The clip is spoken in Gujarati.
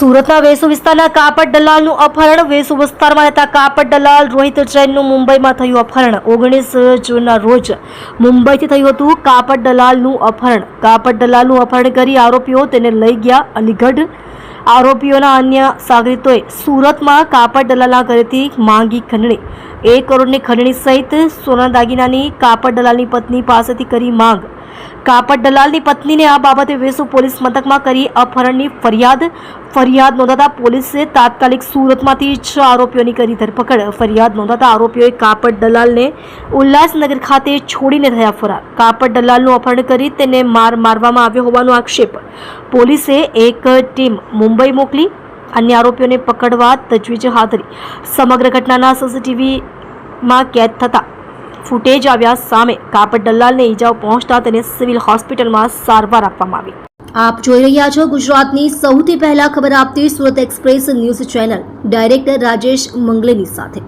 સુરતના વેસુ વિસ્તારના કાપડ દલાલનું અપહરણ. વેસુ વિસ્તારમાં રહેતા કાપડ દલાલ રોહિત જૈનનું મુંબઈમાં થયું અપહરણ. ઓગણીસ જૂનના રોજ મુંબઈથી થયું હતું કાપડ દલાલનું અપહરણ. કાપડ દલાલનું અપહરણ કરી આરોપીઓ તેને લઈ ગયા અલીગઢ. આરોપીઓના અન્ય સાગરીતોએ સુરતમાં કાપડ દલાલના ઘરેથી માંગી ખંડણી. એક કરોડની ખંડણી સહિત સોના દાગીનાની કાપડ દલાલની પત્ની પાસેથી કરી માંગ. કાપડ દલાલની પત્નીને આ બાબતે વેસુ પોલીસ મથકમાં કરી અપહરણની ફરિયાદ. ફરિયાદ નોંધાતા પોલીસે તાત્કાલિક સુરતમાંથી છ આરોપીઓની કરી ધરપકડ. ફરિયાદ નોંધાતા આરોપીઓએ કાપડ દલાલને ઉલ્લાસનગર ખાતે છોડીને થયા ફરાર. કાપડ દલાલનું અપહરણ કરી તેને માર મારવામાં આવ્યો હોવાનો આક્ષેપ. પોલીસે એક ટીમ મુંબઈ મોકલી અન્ય આરોપીઓને પકડવા તજવીજ હાથ ધરી. સમગ્ર ઘટનાના સીસીટીવીમાં કેદ થતા ફૂટેજ આવ્યા સામે કાપડ દલાલને ઈજાઓ પહોંચતા તેને સિવિલ હોસ્પિટલમાં સારવાર આપવામાં આવી. આપ જોઈ રહ્યા છો ગુજરાતની સૌથી પહેલા ખબર આપતી Surat express news channel. Director Rajesh મંગલેની સાથે.